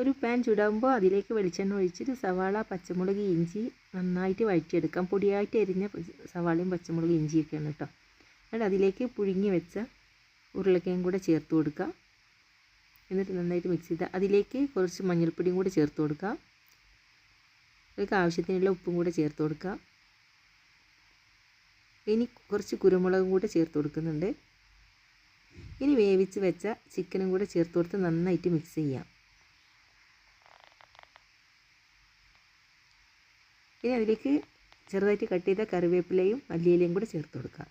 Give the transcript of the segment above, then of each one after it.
ഒരു പാൻ ചൂടാകുമ്പോൾ അതിലേക്ക് വെളിച്ചെണ്ണ ഒഴിച്ചിട്ട് സവാള പച്ചമുളക് ഇഞ്ചി നന്നായിട്ട് വഴറ്റിയെടുക്കാം. പൊടിയായിട്ട് എരിഞ്ഞ സവാളയും പച്ചമുളകും ഇഞ്ചിയൊക്കെയാണ് കേട്ടോ. എന്നിട്ട് അതിലേക്ക് പുഴുങ്ങി വെച്ച ഉരുളക്കയും കൂടെ ചേർത്ത് കൊടുക്കാം എന്നിട്ട് നന്നായിട്ട് മിക്സ് ചെയ്ത് അതിലേക്ക് കുറച്ച് മഞ്ഞൾപ്പൊടിയും കൂടെ ചേർത്ത് കൊടുക്കാം അതിലേക്ക് ആവശ്യത്തിനുള്ള ഉപ്പും കൂടെ ചേർത്ത് കൊടുക്കാം ഇനി കുറച്ച് കുരുമുളകും കൂടെ ചേർത്ത് കൊടുക്കുന്നുണ്ട്. ഇനി വേവിച്ച് വെച്ച ചിക്കനും കൂടെ ചേർത്ത് കൊടുത്ത് നന്നായിട്ട് മിക്സ് ചെയ്യാം. ഇനി അതിലേക്ക് ചെറുതായിട്ട് കട്ട് ചെയ്ത കറിവേപ്പിലയും മല്ലിയിലയും കൂടെ ചേർത്ത് കൊടുക്കാം.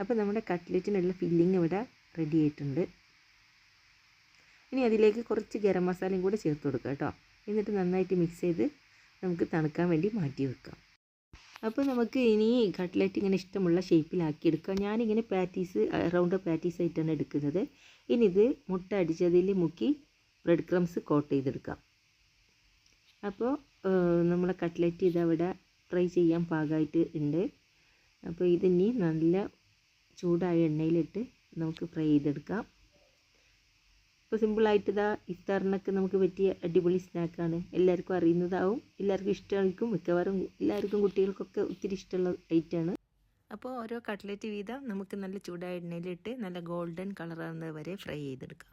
അപ്പോൾ നമ്മുടെ കട്ട്ലറ്റിനുള്ള ഫില്ലിങ് ഇവിടെ റെഡി ആയിട്ടുണ്ട്. ഇനി അതിലേക്ക് കുറച്ച് ഗരം മസാലയും കൂടെ ചേർത്ത് കൊടുക്കുക കേട്ടോ. എന്നിട്ട് നന്നായിട്ട് മിക്സ് ചെയ്ത് നമുക്ക് തണുക്കാൻ വേണ്ടി മാറ്റി വെക്കാം. അപ്പോൾ നമുക്ക് ഇനി കട്ട്ലറ്റ് ഇങ്ങനെ ഇഷ്ടമുള്ള ഷേപ്പിലാക്കി എടുക്കാം. ഞാനിങ്ങനെ പാറ്റീസ് റൗണ്ട് പാറ്റീസ് ആയിട്ടാണ് എടുക്കുന്നത്. ഇനി ഇത് മുട്ട അടിച്ചതിൽ മുക്കി ബ്രെഡ് ക്രംസ് കോട്ട് ചെയ്തെടുക്കാം. അപ്പോൾ നമ്മളെ കട്ട്ലറ്റ് ഇതവിടെ ഫ്രൈ ചെയ്യാൻ പാകമായിട്ട് ഉണ്ട് അപ്പോൾ ഇതിനി നല്ല ചൂടായ എണ്ണയിലിട്ട് നമുക്ക് ഫ്രൈ ചെയ്തെടുക്കാം. ഇപ്പോൾ സിമ്പിളായിട്ട് ഇതാ ഇഫ്താറിനൊക്കെ നമുക്ക് പറ്റിയ അടിപൊളി സ്നാക്കാണ്. എല്ലാവർക്കും അറിയുന്നതാവും. എല്ലാവർക്കും ഇഷ്ടമായിരിക്കും മിക്കവാറും എല്ലാവർക്കും കുട്ടികൾക്കൊക്കെ ഒത്തിരി ഇഷ്ടമുള്ള ഐറ്റമാണ് അപ്പോൾ ഓരോ കട്ട്ലറ്റ് വീതം നമുക്ക് നല്ല ചൂടായ എണ്ണയിലിട്ട് നല്ല ഗോൾഡൻ കളറാകുന്നത് വരെ ഫ്രൈ ചെയ്തെടുക്കാം.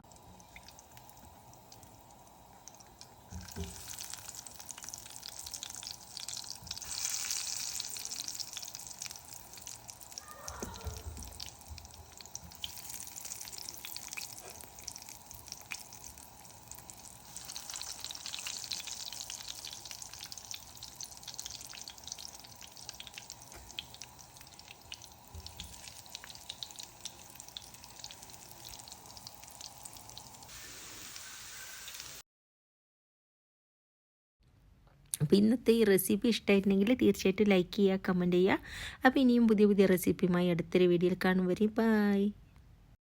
അപ്പോൾ ഇന്നത്തെ ഈ റെസിപ്പി ഇഷ്ടമായിട്ടുണ്ടെങ്കിൽ തീർച്ചയായിട്ടും ലൈക്ക് ചെയ്യുക കമന്റ് ചെയ്യുക. അപ്പോൾ ഇനിയും പുതിയ പുതിയ റെസിപ്പിയുമായി അടുത്തൊരു വീഡിയോയിൽ കാണും വരെ.